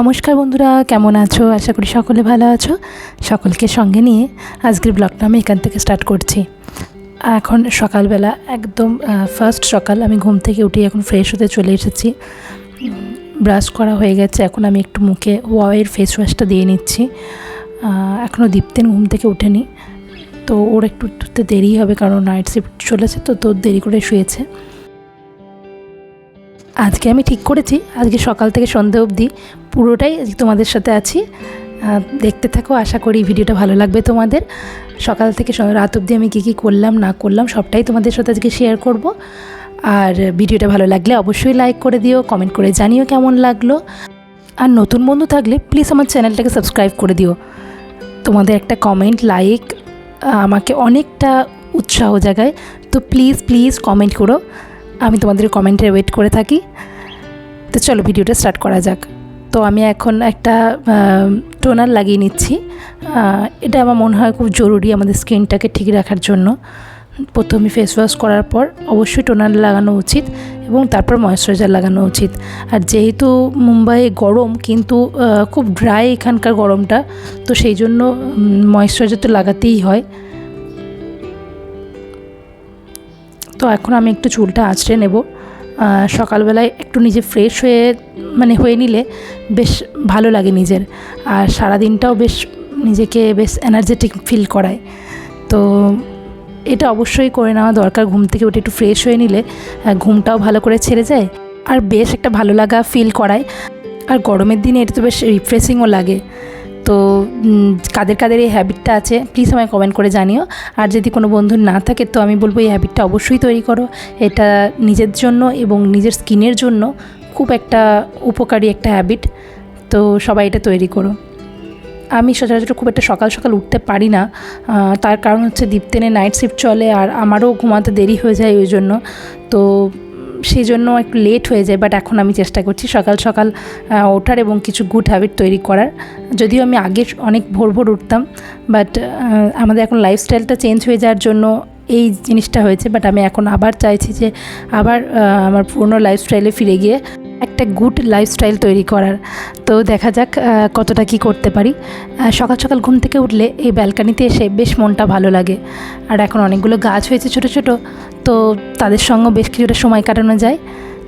নমস্কার বন্ধুরা, কেমন আছো? আশা করি সকলে ভালো আছো। সকলকে সঙ্গে নিয়ে আজকের ব্লগটা আমি এখান থেকে স্টার্ট করছি। এখন সকালবেলা একদম ফার্স্ট সকাল, আমি ঘুম থেকে উঠে এখন ফ্রেশ হতে চলে এসেছি। ব্রাশ করা হয়ে গেছে, এখন আমি একটু মুখে ওয়াওয়ের ফেস ওয়াশটা দিয়ে নিচ্ছি। এখনও দীপ্তেন ঘুম থেকে উঠেনি তো ওর একটু উঠতে দেরি হবে, কারণ নাইট শিফট চলেছে, তো তোর দেরি করে শুয়েছে। আজকে আমি ঠিক করেছি। আজকে সকাল থেকে সন্ধে অবধি পুরোটাই তোমাদের সাথে আছি। দেখতে থাকো, আশা করি ভিডিওটা ভালো লাগবে তোমাদের। সকাল থেকে রাত অবধি আমি কী কী করলাম, না করলাম, সবটাই তোমাদের সাথে আজকে শেয়ার করব। আর ভিডিওটা ভালো লাগলে অবশ্যই লাইক করে দিও কমেন্ট করে জানিও কেমন লাগল। আর নতুন বন্ধু থাকলে প্লিজ আমার চ্যানেলটাকে সাবস্ক্রাইব করে দিও। তোমাদের একটা কমেন্ট লাইক আমাকে অনেকটা উৎসাহ জাগায়। তো প্লিজ প্লিজ কমেন্ট করো। আমি তোমাদের কমেন্টে ওয়েট করে থাকি। তো চলো ভিডিওটা স্টার্ট করা যাক। তো আমি এখন একটা টোনার লাগিয়ে নিচ্ছি। এটা আমার মনে হয় খুব জরুরি আমাদের স্কিনটাকে ঠিক রাখার জন্য। প্রথমে ফেস ওয়াশ করার পর অবশ্যই টোনার লাগানো উচিত এবং তারপর ময়েশ্চারাইজার লাগানো উচিত। আর যেহেতু মুম্বাইয়ে গরম, কিন্তু খুব ড্রাই এখানকার গরমটা, তো সেই জন্য ময়েশ্চারাইজার তো লাগাতেই হয়। তো এখন আমি একটু চুলটা আঁচড়ে নেব। সকালবেলায় একটু নিজে ফ্রেশ হয়ে মানে হয়ে নিলে বেশ ভালো লাগে নিজের। আর সারাদিনটাও বেশ নিজেকে বেশ এনার্জেটিক ফিল করায়। তো এটা অবশ্যই করে নেওয়া দরকার ঘুম থেকে উঠে একটু ফ্রেশ হয়ে নিলে ঘুমটাও ভালো করে ছেড়ে যায়। আর বেশ একটা ভালো লাগা ফিল করায়। আর গরমের দিনে এটা তো বেশ রিফ্রেশিংও লাগে। তো কাদের কাদের এই হ্যাবিটটা আছে প্লিজ আমায় কমেন্ট করে জানিও। আর যদি কোনো বন্ধুর না থাকে, তো আমি বলব এই হ্যাবিটটা অবশ্যই তৈরি করো। এটা নিজের জন্য এবং নিজের স্কিনের জন্য খুব একটা উপকারী একটা হ্যাবিট তো সবাই এটা তৈরি করো। আমি সচরাচর খুব একটা সকাল সকাল উঠতে পারি না। তার কারণ হচ্ছে দীপ্তেনে নাইট শিফট চলে আর আমারও ঘুমাতে দেরি হয়ে যায় ওই জন্য। তো সেই জন্য একটু লেট হয়ে যায় বাট এখন আমি চেষ্টা করছি সকাল সকাল ওঠার এবং কিছু গুড হ্যাবিট তৈরি করার। যদিও আমি আগে অনেক ভোর ভোর উঠতাম বাট আমাদের এখন লাইফস্টাইলটা চেঞ্জ হয়ে যাওয়ার জন্য এই জিনিসটা হয়েছে বাট আমি এখন আবার চাইছি যে আবার আমার পুরনো লাইফস্টাইলে ফিরে গিয়ে একটা গুড লাইফস্টাইল তৈরি করার। তো দেখা যাক কতটা কি করতে পারি। সকাল সকাল ঘুম থেকে উঠলে এই ব্যালকানিতে এসে বেশ মনটা ভালো লাগে। আর এখন অনেকগুলো গাছ হয়েছে ছোট ছোট, তো তাদের সঙ্গে বেশ কিছুটা সময় কাটানো যায়।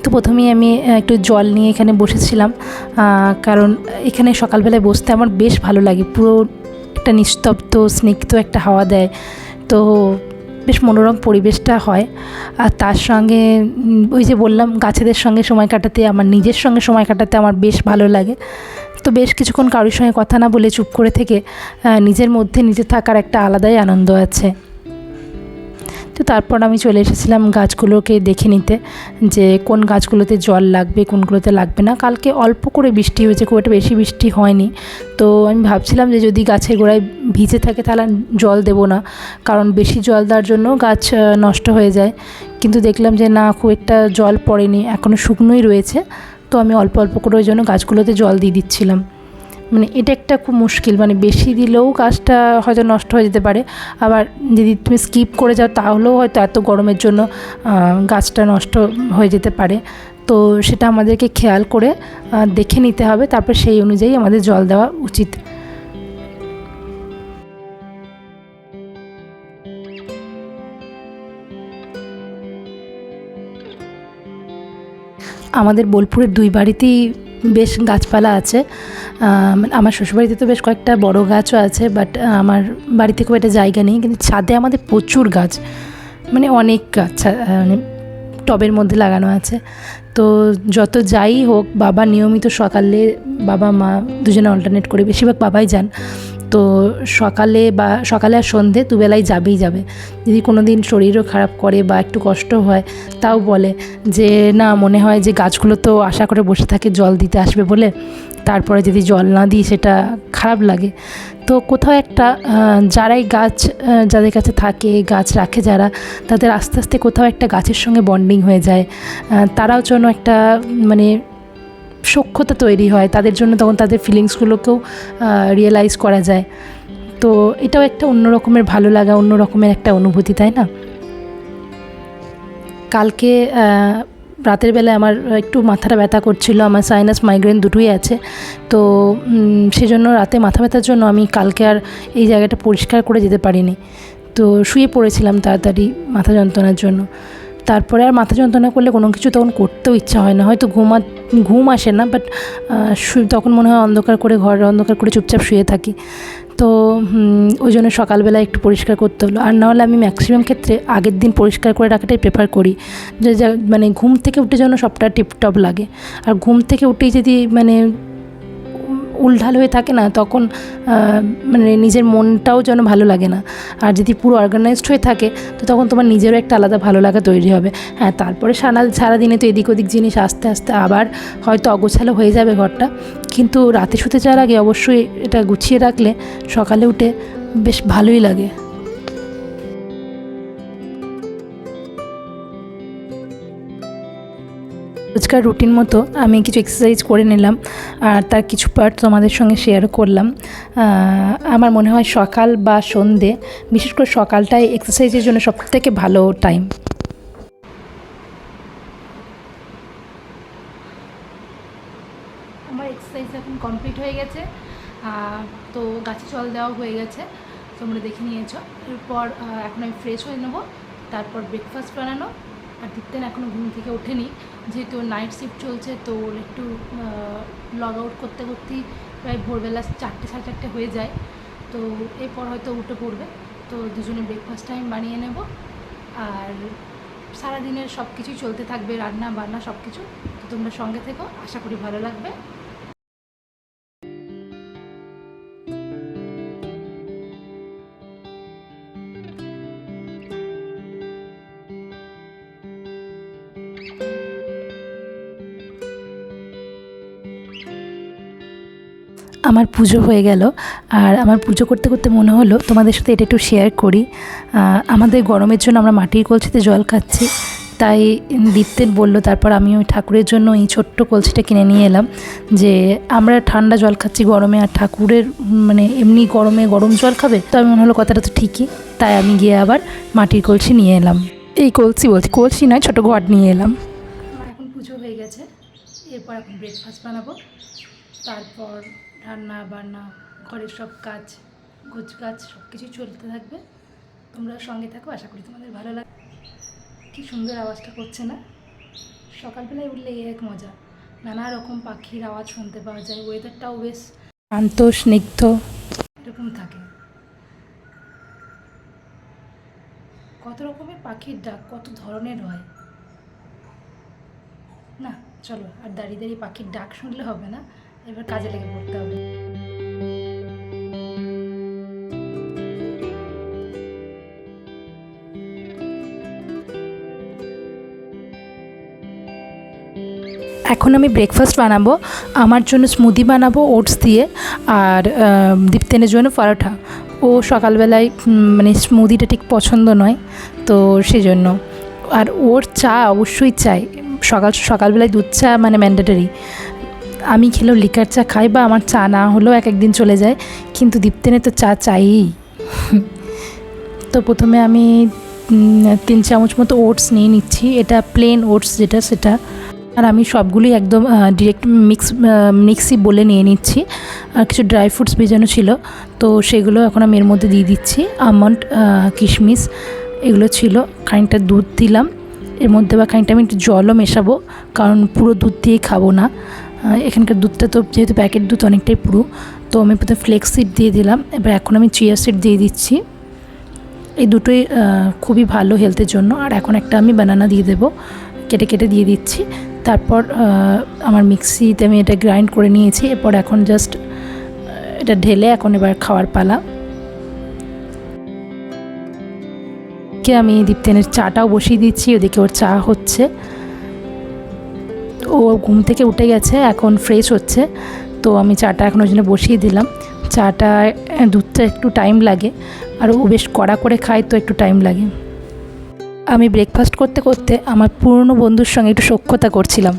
তো প্রথমেই আমি একটু জল নিয়ে এখানে বসেছিলাম। কারণ এখানে সকালবেলায় বসতে আমার বেশ ভালো লাগে। পুরো একটা নিস্তব্ধ, স্নিগ্ধ একটা হাওয়া দেয়। তো বেশ মনোরম পরিবেশটা হয়। আর তার সঙ্গে ওই যে বললাম, গাছেদের সঙ্গে সময় কাটাতে, আমার নিজের সঙ্গে সময় কাটাতে আমার বেশ ভালো লাগে। তো বেশ কিছুক্ষণ কারোর সঙ্গে কথা না বলে চুপ করে থেকে নিজের মধ্যে নিজে থাকার একটা আলাদাই আনন্দ আছে। তো তারপর আমি চলে এসেছিলাম গাছগুলোকে দেখে নিতে, যে কোন গাছগুলোতে জল লাগবে, কোনগুলোতে লাগবে না। কালকে অল্প করে বৃষ্টি হয়েছে, খুব একটা বেশি বৃষ্টি হয়নি। তো আমি ভাবছিলাম যে যদি গাছের গোড়ায় ভিজে থাকে তাহলে জল দেবো না, কারণ বেশি জল দেওয়ার জন্য গাছ নষ্ট হয়ে যায়। কিন্তু দেখলাম যে না, খুব একটা জল পড়েনি এখনও শুকনোই রয়েছে। তো আমি অল্প অল্প করে ওই জন্য গাছগুলোতে জল দিয়ে দিচ্ছিলাম। মানে এটা একটা খুব মুশকিল মানে বেশি দিলেও গাছটা হয়তো নষ্ট হয়ে যেতে পারে। আবার যদি তুমি স্কিপ করে যাও, তাহলেও হয়তো এত গরমের জন্য গাছটা নষ্ট হয়ে যেতে পারে। তো সেটা আমাদেরকে খেয়াল করে দেখে নিতে হবে। তারপর সেই অনুযায়ী আমাদের জল দেওয়া উচিত। আমাদের বোলপুরের দুই বাড়িতেই বেশ গাছপালা আছে। আমার শ্বশুরবাড়িতে তো বেশ কয়েকটা বড় গাছও আছে বাট আমার বাড়িতে খুব একটা জায়গা নেই। কিন্তু ছাদে আমাদের প্রচুর গাছ মানে অনেক গাছ মানে টবের মধ্যে লাগানো আছে। তো যত যাই হোক, বাবা নিয়মিত সকালে বাবা মা দুজনে অল্টারনেট করে, বেশিরভাগ বাবাই যান। তো সকালে বা সকালে আর সন্ধে দুবেলায় যাবেই যাবে। যদি কোনো দিন শরীরও খারাপ করে বা একটু কষ্ট হয়, তাও বলে যে, না, মনে হয় যে গাছগুলো তো আশা করে বসে থাকে জল দিতে আসবে বলে। তারপরে যদি জল না দিই, সেটা খারাপ লাগে। তো কোথাও একটা যারাই গাছ যাদের কাছে থাকে, গাছ রাখে যারা, তাদের আস্তে আস্তে কোথাও একটা গাছের সঙ্গে বন্ডিং হয়ে যায়। তারাও যেন একটা মানে সখ্যতা তৈরি হয়, তাদের জন্য তখন তাদের ফিলিংসগুলোকেও রিয়েলাইজ করা যায়। তো এটাও একটা অন্য রকমের ভালো লাগা, অন্য রকমের একটা অনুভূতি, তাই না? কালকে রাতের বেলায় আমার একটু মাথাটা ব্যথা করছিল, আমার সাইনাস মাইগ্রেন দুটোই আছে। তো সেজন্য রাতে মাথা ব্যথার জন্য আমি কালকে আর এই জায়গাটা পরিষ্কার করে যেতে পারিনি। তো শুয়ে পড়েছিলাম তাড়াতাড়ি মাথা যন্ত্রণার জন্য। তারপরে আর মাথা যন্ত্রণা করলে কোনো কিছু তখন করতেও ইচ্ছা হয় না। হয়তো ঘুমা, ঘুম আসে না বাট তখন মনে হয় অন্ধকার করে ঘর অন্ধকার করে চুপচাপ শুয়ে থাকি। তো ওই জন্য সকালবেলা একটু পরিষ্কার করতে হলো। আর নাহলে আমি ম্যাক্সিমাম ক্ষেত্রে আগের দিন পরিষ্কার করে রাখাটাই প্রেফার করি। যে মানে ঘুম থেকে উঠে যেন সবটা টিপটপ লাগে। আর ঘুম থেকে উঠেই যদি মানে উলঢাল হয়ে থাকে না, তখন মানে নিজের মনটাও যেন ভালো লাগে না। আর যদি পুরো অর্গানাইজড হয়ে থাকে, তো তখন তোমার নিজেরও একটা আলাদা ভালো লাগা তৈরি হবে। হ্যাঁ তারপরে সারা সারাদিনে তো এদিক ওদিক জিনিস আস্তে আস্তে আবার হয়তো অগোছালো হয়ে যাবে ঘরটা। কিন্তু রাতে শুতে যাওয়ার আগে অবশ্যই এটা গুছিয়ে রাখলে সকালে উঠে বেশ ভালোই লাগে। রোজকার রুটিন মতো আমি কিছু এক্সারসাইজ করে নিলাম আর তার কিছু পার্ট তোমাদের সঙ্গে শেয়ার করলাম। আমার মনে হয় সকাল বা সন্ধে, বিশেষ করে সকালটাই এক্সারসাইজের জন্য সবথেকে ভালো টাইম আমার এক্সারসাইজ এখন কমপ্লিট হয়ে গেছে তো গাছে জল দেওয়া হয়ে গেছে, তোমরা দেখে নিয়েছো। এরপর এখন আমি ফ্রেশ হয়ে নেব, তারপর ব্রেকফাস্ট বানানো, আর দীপ্তেন এখনও ঘুম থেকে ওঠেনি। যেহেতু নাইট শিফট চলছে, তো ওর একটু লগ আউট করতে করতেই প্রায় ভোরবেলা চারটে, সাড়ে চারটে হয়ে যায়। তো এরপর হয়তো উঠে পড়বে। তো দুজনে ব্রেকফাস্ট টাইম বানিয়ে নেব। আর সারাদিনের সব কিছুই চলতে থাকবে রান্না বান্না সব কিছু তো তোমরা সঙ্গে থেকো, আশা করি ভালো লাগবে। আমার পুজো হয়ে গেল। আর আমার পুজো করতে করতে মনে হলো, তোমাদের সাথে এটা একটু শেয়ার করি। আমাদের গরমের জন্য আমরা মাটির কলসিতে জল খাচ্ছি। তাই দীপ্তেন বলল, তারপর আমি ওই ঠাকুরের জন্য এই ছোট্ট কলসিটা কিনে নিয়ে এলাম যে, আমরা ঠান্ডা জল খাচ্ছি গরমে, আর ঠাকুরের মানে এমনি গরমে গরম জল খাবে? তো আমি মনে হলো কথাটা তো ঠিকই। তাই আমি গিয়ে আবার মাটির কলসি নিয়ে এলাম। এই কলসি বলছি, কলসি নয়, ছোটো ঘট নিয়ে এলাম। এখন পুজো হয়ে গেছে। এরপর এখন ব্রেকফাস্ট বানাবো। তারপর রান্না বান্না, ঘরের সব কাজ, গোছ গাছ, সব কিছুই চলতে থাকবে। তোমরা সঙ্গে থাকো, আশা করি তোমাদের ভালো লাগবে কি সুন্দর আওয়াজটা করছে না? সকালবেলায় উঠলে এই এক মজা। নানা রকম পাখির আওয়াজ শুনতে পাওয়া যায় ওয়েদারটাও বেশ শান্ত, স্নিগ্ধ, এরকম থাকে। কত রকমের পাখির ডাক, কত ধরনের হয়। না, চলো, আর দাঁড়িয়ে দাঁড়িয়ে পাখির ডাক শুনলে হবে না। এবার কাজে লেগে পড়তে হবে। এখন আমি ব্রেকফাস্ট বানাবো, আমার জন্য স্মুদি বানাবো ওটস দিয়ে, আর দীপ্তেনের জন্য পরোটা। ও সকালবেলায় মানে স্মুদিটা ঠিক পছন্দ নয়, তো সেজন্য। আর ওর চা অবশ্যই চাই। সকাল, সকালবেলায় দুধ চা মানে ম্যান্ডেটারি আমি খেলেও লিকার চা খাই বা আমার চা না হলেও এক একদিন চলে যায়, কিন্তু দীপ্তেনের তো চা চাইই। তো প্রথমে আমি তিন চামচ মতো ওটস নিয়ে নিচ্ছি, এটা প্লেন ওটস যেটা সেটা। আর আমি সবগুলোই একদম ডিরেক্ট মিক্স মিক্সি বলে নিয়ে নিচ্ছি। আর কিছু ড্রাই ফ্রুটস ভেজানো ছিল, তো সেগুলো এখন আমি এর মধ্যে দিয়ে দিচ্ছি। আমন্ড কিশমিশ, এগুলো ছিল, খানিকটা দুধ দিলাম। এর মধ্যে বা খানিকটা আমি একটু জলও মেশাবো, কারণ পুরো দুধ দিয়েই খাব না। এখানকার দুধটা তো যেহেতু প্যাকেট দুধ অনেকটাই পুরো, তো আমি প্রথমে ফ্লেক্স সিড দিয়ে দিলাম, এবার এখন আমি চিয়া সিড দিয়ে দিচ্ছি। এই দুটোই খুবই ভালো হেলথের জন্য। আর এখন একটা আমি বানানা দিয়ে দেবো, কেটে কেটে দিয়ে দিচ্ছি। তারপর আমার মিক্সিতে আমি এটা গ্রাইন্ড করে নিয়েছি, এরপর এখন জাস্ট এটা ঢেলে এখন এবার খাওয়ার পালা। কে আমি দীপ্তেনের চাটাও বসিয়ে দিচ্ছি, ওদিকে ওর চা হচ্ছে। ও ঘুম থেকে উঠে গেছে, এখন ফ্রেশ হচ্ছে। তো আমি চাটা এখন ওই জন্য বসিয়ে দিলাম। চাটা দুধটা একটু টাইম লাগে। আর ও বেশ কড়া করে খায় তো একটু টাইম লাগে। আমি ব্রেকফাস্ট করতে করতে আমার পুরনো বন্ধুর সঙ্গে একটু সক্ষতা করছিলাম।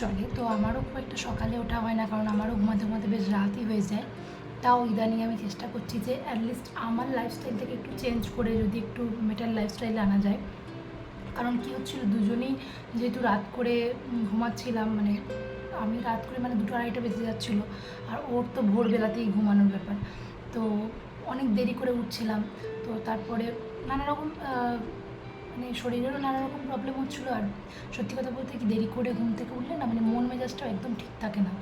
চলে। তো আমারও খুব একটা সকালে ওঠা হয় না, কারণ আমারও ঘুমাতে ঘুমাতে বেশ রাতই হয়ে যায়। তাও ইদানিং আমি চেষ্টা করছি যে অ্যাটলিস্ট আমার লাইফস্টাইল থেকে একটু চেঞ্জ করে যদি একটু মেটার লাইফস্টাইলে আনা যায়। কারণ কী হচ্ছিল, দুজনেই যেহেতু রাত করে ঘুমাচ্ছিলাম মানে আমি রাত করে মানে দুটো আড়াইটা বেজে যাচ্ছিল, আর ওর তো ভোরবেলাতেই ঘুমানোর ব্যাপার। তো অনেক দেরি করে উঠছিলাম। তো তারপরে নানা রকম মানে শরীরেরও নানা রকম প্রবলেম হচ্ছিল আর সত্যি কথা বলতে কি দেরি করে ঘুম থেকে উঠলে না মানে মন মেজাজটাও একদম ঠিক থাকে না।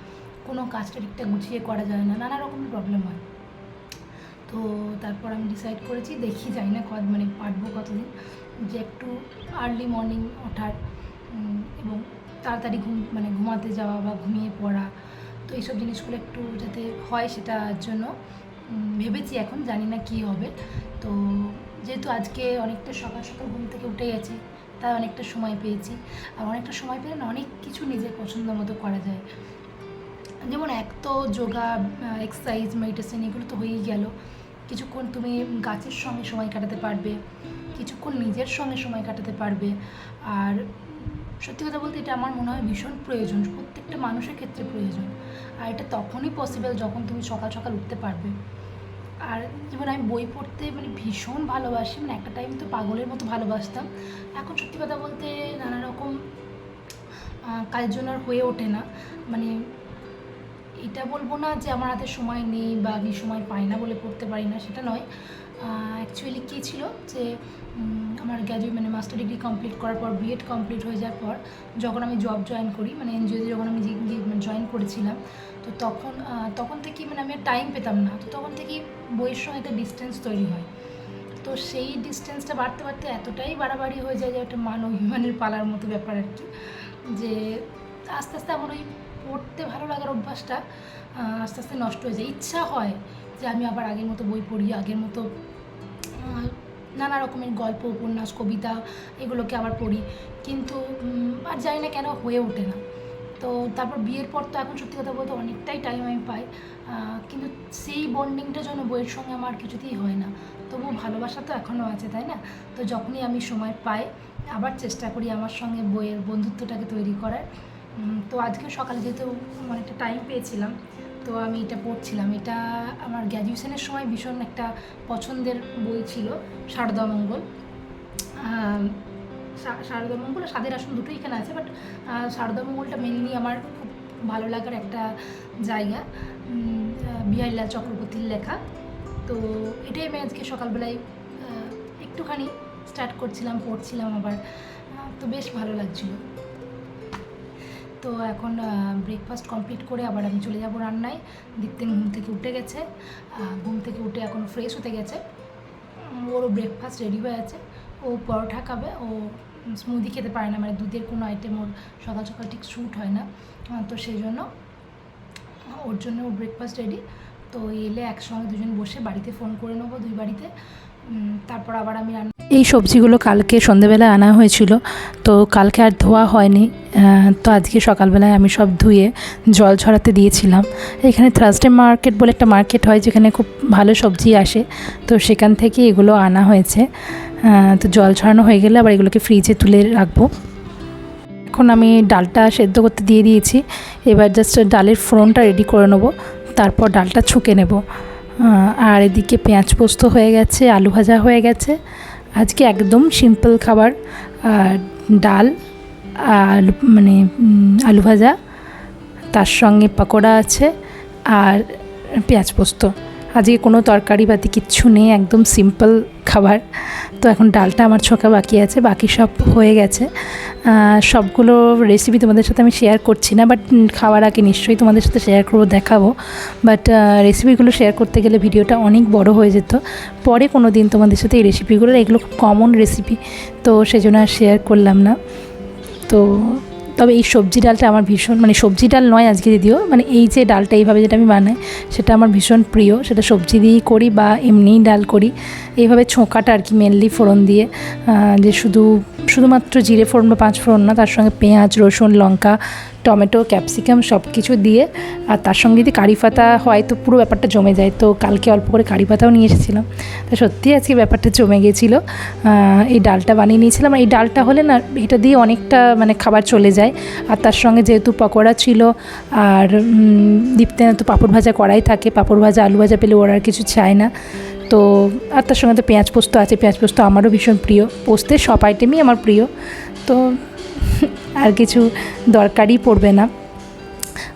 কোনো কাজটা ঠিকঠাক গুছিয়ে করা যায় না, নানা রকমের প্রবলেম হয়। তো তারপর আমি ডিসাইড করেছি দেখি যাই না কত মানে পারব কতদিন। যে একটু আর্লি মর্নিং ওঠার এবং তাড়াতাড়ি ঘুম মানে ঘুমাতে যাওয়া বা ঘুমিয়ে পড়া। তো এইসব জিনিসগুলো একটু যাতে হয় সেটার জন্য ভেবেছি এখন জানি না কী হবে। তো যেহেতু আজকে অনেকটা সকাল সকাল ঘুম থেকে উঠে গেছি, তাই অনেকটা সময় পেয়েছি। আর অনেকটা সময় পেলে অনেক কিছু নিজের পছন্দ মতো করা যায়। যেমন এক তো যোগা এক্সারসাইজ মেডিটেশন এগুলো তো হয়েই গেল। কিছুক্ষণ তুমি গাছের সঙ্গে সময় কাটাতে পারবে, কিছুক্ষণ নিজের সঙ্গে সময় কাটাতে পারবে। আর সত্যি কথা বলতে এটা আমার মনে হয় ভীষণ প্রয়োজন, প্রত্যেকটা মানুষের ক্ষেত্রে প্রয়োজন। আর এটা তখনই পসিবল যখন তুমি সকাল সকাল উঠতে পারবে। আর যেমন আমি বই পড়তে মানে ভীষণ ভালোবাসি মানে একটা টাইম তো পাগলের মতো ভালোবাসতাম। এখন সত্যি কথা বলতে নানা রকম কাজের জন্য আর হয়ে ওঠে না। মানে এটা বলব না যে আমার হাতে সময় নেই বা আমি সময় পাই না বলে পড়তে পারি না, সেটা নয়। অ্যাকচুয়ালি কী ছিল যে আমার গ্র্যাজুয়েট মানে মাস্টার ডিগ্রি কমপ্লিট করার পর বিএড কমপ্লিট হয়ে যাওয়ার পর, যখন আমি জব জয়েন করি মানে এনজিওতে যখন আমি জয়েন করেছিলাম, তো তখন তখন থেকেই মানে আমি টাইম পেতাম না। তো তখন থেকেই বইয়ের সঙ্গে একটা ডিস্টেন্স তৈরি হয়। তো সেই ডিস্টেন্সটা বাড়তে বাড়তে এতটাই বাড়াবাড়ি হয়ে যায় যে, একটা মান অভিমানের পালার মতো ব্যাপার আর কি, যে আস্তে আস্তে আমার ওই পড়তে ভালো লাগার অভ্যাসটা আস্তে আস্তে নষ্ট হয়ে যায়। ইচ্ছা হয় যে আমি আবার আগের মতো বই পড়ি, আগের মতো নানা রকমের গল্প, উপন্যাস, কবিতা এগুলোকে আবার পড়ি। কিন্তু আর জানি না কেন হয়ে ওঠে না। তো তারপর বিয়ের পর তো এখন সত্যি কথা বলতে অনেকটাই টাইম আমি পাই। কিন্তু সেই বন্ডিংটা যেন বইয়ের সঙ্গে আমার কিছুতেই হয় না। তবুও ভালোবাসা তো এখনও আছে, তাই না? তো যখনই আমি সময় পাই, আবার চেষ্টা করি আমার সঙ্গে বইয়ের বন্ধুত্বটাকে তৈরি করার। তো আজকে সকালে যেহেতু অনেকটা টাইম পেয়েছিলাম তো আমি এটা পড়ছিলাম। এটা আমার গ্র্যাজুয়েশনের সময় ভীষণ একটা পছন্দের বই ছিল শারদামঙ্গল আহ, শা- শারদামঙ্গল আর স্বাদের আসন দুটোই এখানে আছে বাট শারদামঙ্গলটা মেনলি আমার খুব ভালো লাগার একটা জায়গা। বিহারীলাল চক্রবর্তীর লেখা। তো এটাই আমি আজকে সকালবেলায় একটুখানি স্টার্ট করছিলাম পড়ছিলাম আবার। তো বেশ ভালো লাগছিল। তো এখন ব্রেকফাস্ট কমপ্লিট করে আবার আমি চলে যাব রান্নায়। দীপ্তেন ঘুম থেকে উঠে গেছে। ঘুম থেকে উঠে এখন ফ্রেশ হতে গেছে। ওরও ব্রেকফাস্ট রেডি হয়ে আছে। ও পরোটা খাবে। ও স্মুদি খেতে পারে না। মানে দুধের কোনো আইটেম ওর সকাল সকাল ঠিক স্যুট হয় না। তো সেই জন্য ওর জন্য ওর ব্রেকফাস্ট রেডি তো এলে একসঙ্গে দুজন বসে বাড়িতে ফোন করে নেব দুই বাড়িতে। তারপর আবার আমি রান্না এই সবজিগুলো কালকে সন্ধেবেলায় আনা হয়েছিল। তো কালকে আর ধোয়া হয়নি। তো আজকে সকালবেলায় আমি সব ধুয়ে জল ছড়াতে দিয়েছিলাম। এখানে থার্সডে মার্কেট বলে একটা মার্কেট হয় যেখানে খুব ভালো সবজি আসে। তো সেখান থেকে এগুলো আনা হয়েছে। তো জল ছড়ানো হয়ে গেলে আবার এগুলোকে ফ্রিজে তুলে রাখব। এখন আমি ডালটা সেদ্ধ করতে দিয়ে দিয়েছি। এবার জাস্ট ডালের ফোড়নটা রেডি করে নেব। তারপর ডালটা ছুঁকে নেব। আর এদিকে পেঁয়াজ পোস্ত হয়ে গেছে, আলু ভাজা হয়ে গেছে। আজকে একদম সিম্পল খাবার ডাল, আর মানে আলু ভাজা, তার সঙ্গে পাকোড়া আছে, আর পেঁয়াজ পোস্ত। আজকে কোনো তরকারি বাতি কিচ্ছু নেই, একদম সিম্পল খাবার। তো এখন ডালটা আমার ছোকা বাকি আছে, বাকি সব হয়ে গেছে। সবগুলো রেসিপি তোমাদের সাথে আমি শেয়ার করছি না বাট খাওয়ার আগে নিশ্চয়ই তোমাদের সাথে শেয়ার করব, দেখাবো। বাট রেসিপিগুলো শেয়ার করতে গেলে ভিডিওটা অনেক বড় হয়ে যেত। পরে কোনো দিন তোমাদের সাথে এই রেসিপিগুলো এগুলো খুব কমন রেসিপি তো সেই জন্য আর শেয়ার করলাম না। তো তবে এই সবজি ডালটা আমার ভীষণ মানে সবজি ডাল নয় আজকে যদিও মানে এই যে ডালটা এইভাবে যেটা আমি বানাই, সেটা আমার ভীষণ প্রিয়। সেটা সবজি দিয়েই করি বা এমনিই ডাল করি। এইভাবে ছোঁকাটা আর কি মেনলি ফোড়ন দিয়ে যে শুধু, শুধুমাত্র জিরে ফোড়ন বা পাঁচ ফোড়ন না, তার সঙ্গে পেঁয়াজ, রসুন, লঙ্কা টমেটো ক্যাপসিকাম সব কিছু দিয়ে আর তার সঙ্গে যদি কারি পাতা হয় তো পুরো ব্যাপারটা জমে যায়। তো কালকে অল্প করে কারি পাতাও নিয়ে এসেছিলাম। তা সত্যি আজকে ব্যাপারটা জমে গিয়েছিল আহ, এই ডালটা বানিয়ে নিয়েছিলাম। এই ডালটা হলে না এটা দিয়ে অনেকটা মানে খাবার চলে যায়। আর তার সঙ্গে যেহেতু পকোড়া ছিল আর দীপ্তে তো পাঁপড় ভাজা করাই থাকে পাঁপড় ভাজা আলু ভাজা পেলে ওরা আর কিছু চায় না। তো আর তার সঙ্গে তো পেঁয়াজ পোস্ত আছে পেঁয়াজ পোস্ত আমারও ভীষণ প্রিয়। পোস্তের সব আইটেমই আমার প্রিয়। তো আর কিছু দরকারই পড়বে না।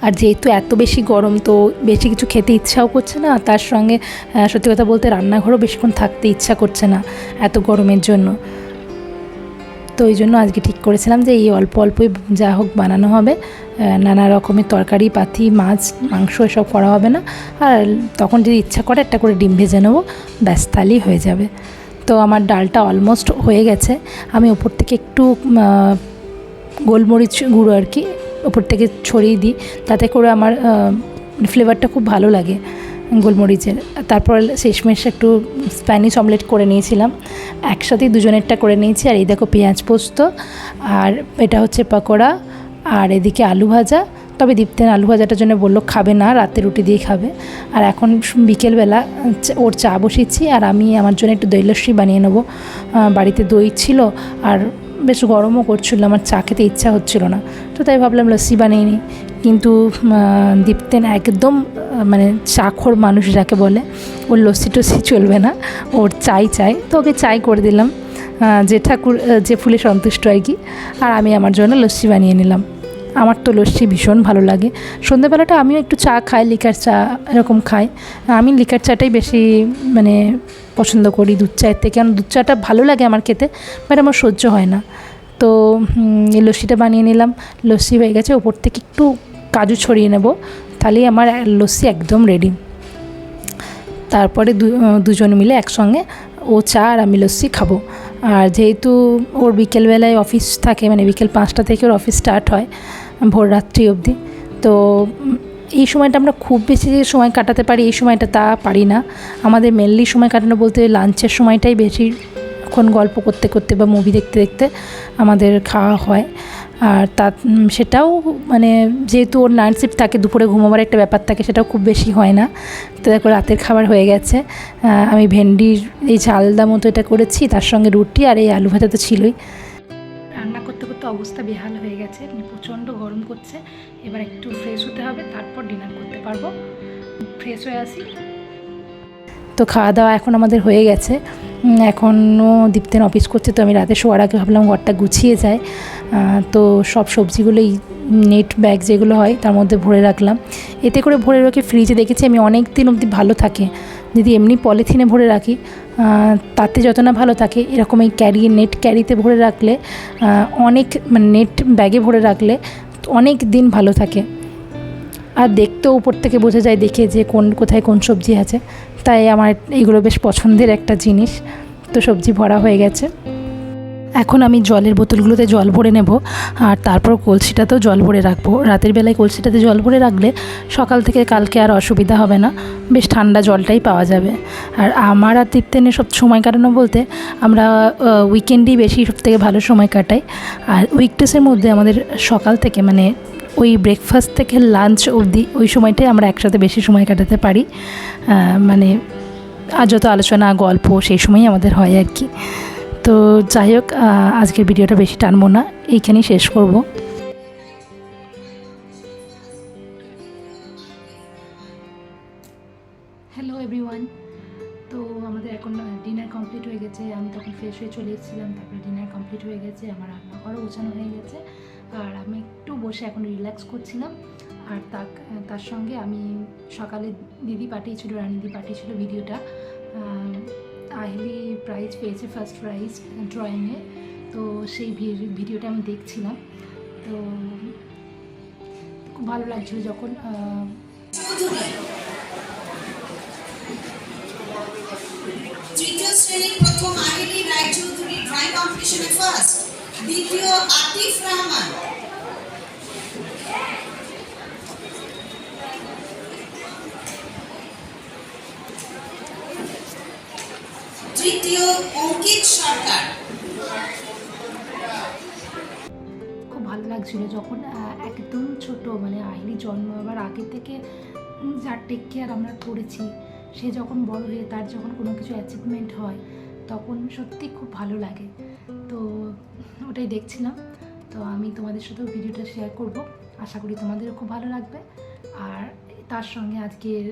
আর যেহেতু এত বেশি গরম, তো বেশি কিছু খেতে ইচ্ছাও করছে না। তার সঙ্গে সত্যি কথা বলতে রান্নাঘরও বেশিক্ষণ থাকতে ইচ্ছা করছে না এত গরমের জন্য। তো ওই জন্য আজকে ঠিক করেছিলাম যে এই অল্প অল্পই যা হোক বানানো হবে। নানা রকমের তরকারি, পাতি, মাছ, মাংস এসব করা হবে না। আর তখন যদি ইচ্ছা করে একটা করে ডিম ভেজে নেব, ব্যাস তাহলেই হয়ে যাবে। তো আমার ডালটা অলমোস্ট হয়ে গেছে। আমি ওপর থেকে একটু গোলমরিচ গুঁড়ো আর কি, ওপর থেকে ছড়িয়ে দিই। তাতে করে আমার ফ্লেভারটা খুব ভালো লাগে গোলমরিচের। তারপর শেষমেশ একটু স্প্যানিশ অমলেট করে নিয়েছিলাম। একসাথেই দুজনেরটা করে নিয়েছি। আর এই দেখো পেঁয়াজ পোস্ত, আর এটা হচ্ছে পকোড়া, আর এদিকে আলু ভাজা। তবে দীপ্তেন আলু ভাজাটার জন্য বলল খাবে না, রাতে রুটি দিয়ে খাবে। আর এখন বিকেলবেলা ওর চা বসিয়েছি। আর আমি আমার জন্য একটু দই বানিয়ে নেব। বাড়িতে দই ছিল, আর বেশ গরমও করছিল, আমার চা খেতে ইচ্ছা হচ্ছিল না। তো তাই ভাবলাম লস্যি বানিয়ে নিই। কিন্তু দীপ্তেন একদম মানে চাখর মানুষ যাকে বলে, ওর লস্যি টস্যি চলবে না, ওর চাই চাই। তো ওকে চাই করে দিলাম। যে ঠাকুর যে ফুলে সন্তুষ্ট আর কি, আর আমি আমার জন্য লস্যি বানিয়ে নিলাম। আমার তো লস্যি ভীষণ ভালো লাগে। সন্ধ্যেবেলাটা আমিও একটু চা খাই, লিকার চা এরকম খাই। আমি লিকার চাটাই বেশি মানে পছন্দ করি দুধ চায়ের থেকে। কারণ দুধ চাটা ভালো লাগে আমার খেতে বাট আমার সহ্য হয় না। তো এই লস্যিটা বানিয়ে নিলাম। লস্যি হয়ে গেছে, ওপর থেকে একটু কাজু ছড়িয়ে নেব। তাহলেই আমার লস্যি একদম রেডি তারপরে দুজন মিলে একসঙ্গে ও চা আর আমি লস্যি খাব। আর যেহেতু ওর বিকেলবেলায় অফিস থাকে মানে বিকেল পাঁচটা থেকে ওর অফিস স্টার্ট হয়, ভোর রাত্রি অবধি, তো এই সময়টা আমরা খুব বেশি যে সময় কাটাতে পারি, এই সময়টা তা পারি না। আমাদের মেনলি সময় কাটানো বলতে লাঞ্চের সময়টাই বেশি ক্ষণ গল্প করতে করতে বা মুভি দেখতে দেখতে আমাদের খাওয়া হয়। আর তা সেটাও মানে যেহেতু ওর নাইট শিফট থাকে, দুপুরে ঘুমাবার একটা ব্যাপার থাকে, সেটাও খুব বেশি হয় না। তো দেখো রাতের খাবার হয়ে গেছে। আমি ভেন্ডির এই ঝালদা মতো এটা করেছি, তার সঙ্গে রুটি আর এই আলু ভাজা তো ছিলই। রান্না করতে করতে অবস্থা বেহাল হয়ে গেছে মানে প্রচণ্ড গরম করছে। এবার একটু ফ্রেশ হতে হবে, তারপর ডিনার করতে পারব। ফ্রেশ হয়ে আসি। তো খাওয়া দাওয়া এখন আমাদের হয়ে গেছে। এখনও দীপ্তেন অফিস করছে, তো আমি রাতে শোয়ার আগে ভাবলাম ঘরটা গুছিয়ে যায় তো সব সবজিগুলোই নেট ব্যাগ যেগুলো হয়, তার মধ্যে ভরে রাখলাম। এতে করে ভরে রেখে ফ্রিজে দেখেছি, আমি অনেক দিন অবধি ভালো থাকে। যদি এমনি পলিথিনে ভরে রাখি তাতে যত না ভালো থাকে, এরকম এই ক্যারি নেট ক্যারিতে ভরে রাখলে অনেক মানে নেট ব্যাগে ভরে রাখলে অনেক দিন ভালো থাকে। আর দেখতেও উপর থেকে বোঝা যায় দেখে যে কোন, কোথায় কোন সবজি আছে। তাই আমার এগুলো বেশ পছন্দের একটা জিনিস। তো সবজি ভরা হয়ে গেছে। এখন আমি জলের বোতলগুলোতে জল ভরে নেব, আর তারপর কলসিটাতেও জল ভরে রাখব। রাতের বেলায় কলসিটাতে জল ভরে রাখলে সকাল থেকে কালকে আর অসুবিধা হবে না, বেশ ঠান্ডা জলটাই পাওয়া যাবে। আর আমার আর তৃপ্তেনে সব সময় কাটানো বলতে, আমরা উইকেন্ডেই বেশি সব থেকে ভালো সময় কাটাই। আর উইকডেসের মধ্যে আমাদের সকাল থেকে মানে ওই ব্রেকফাস্ট থেকে লাঞ্চ অবধি ওই সময়টাই আমরা একসাথে বেশি সময় কাটাতে পারি। মানে আর যত আলোচনা, গল্প সেই সময়ই আমাদের হয় আর কি। তো যাই হোক আজকের ভিডিওটা বেশি টানবো না, এইখানেই শেষ করব। হ্যালো এভরিওয়ান তো আমাদের এখন ডিনার কমপ্লিট হয়ে গেছে, আমি তখন ফ্রেশ হয়ে চলে এসেছিলাম, তারপরে ডিনার কমপ্লিট হয়ে গেছে, আমার রান্নাঘরও গোছানো হয়ে গেছে, আর আমি একটু বসে এখন রিল্যাক্স করছিলাম, আর তার তার সঙ্গে আমি সকালে দিদি পাঠিয়েছিল, রানিদি পাঠিয়েছিল ভিডিওটা আহিলি প্রাইজ পেয়েছে ফার্স্ট প্রাইজ ড্রয়িংয়ে তো সেই ভিডিওটা আমি দেখছিলাম। তো খুব ভালো লাগছিল যখন শ্রেণির প্রথম রায়চৌধুরী ড্রয়িং কম্পিটিশনে ফার্স্ট দ্বিতীয় আতিফ রহমান তৃতীয় অঙ্কিত সরকার খুব ভালো লাগছিল যখন একদম ছোট মানে আইনি জন্ম হবার আগে থেকে যার টেক কেয়ার আমরা করেছি, সে যখন বড় হয়ে তার যখন কোনো কিছু অ্যাচিভমেন্ট হয়, তখন সত্যি খুব ভালো লাগে। তো ওটাই দেখছিলাম। তো আমি তোমাদের সাথেও ভিডিওটা শেয়ার করব। আশা করি তোমাদেরও খুব ভালো লাগবে। আর তার সঙ্গে আজকের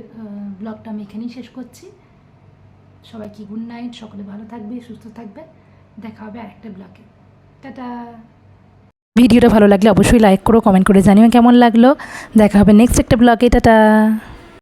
ব্লগটা আমি এখানেই শেষ করছি। সবাইকে গুড নাইট সকলে ভালো থাকবে, সুস্থ থাকবে। দেখা হবে আরেকটা ব্লগে টাটা! ভিডিওটা ভালো লাগলে অবশ্যই লাইক করো কমেন্ট করে জানিও কেমন লাগল। দেখা হবে নেক্সট একটা ব্লগে টাটা।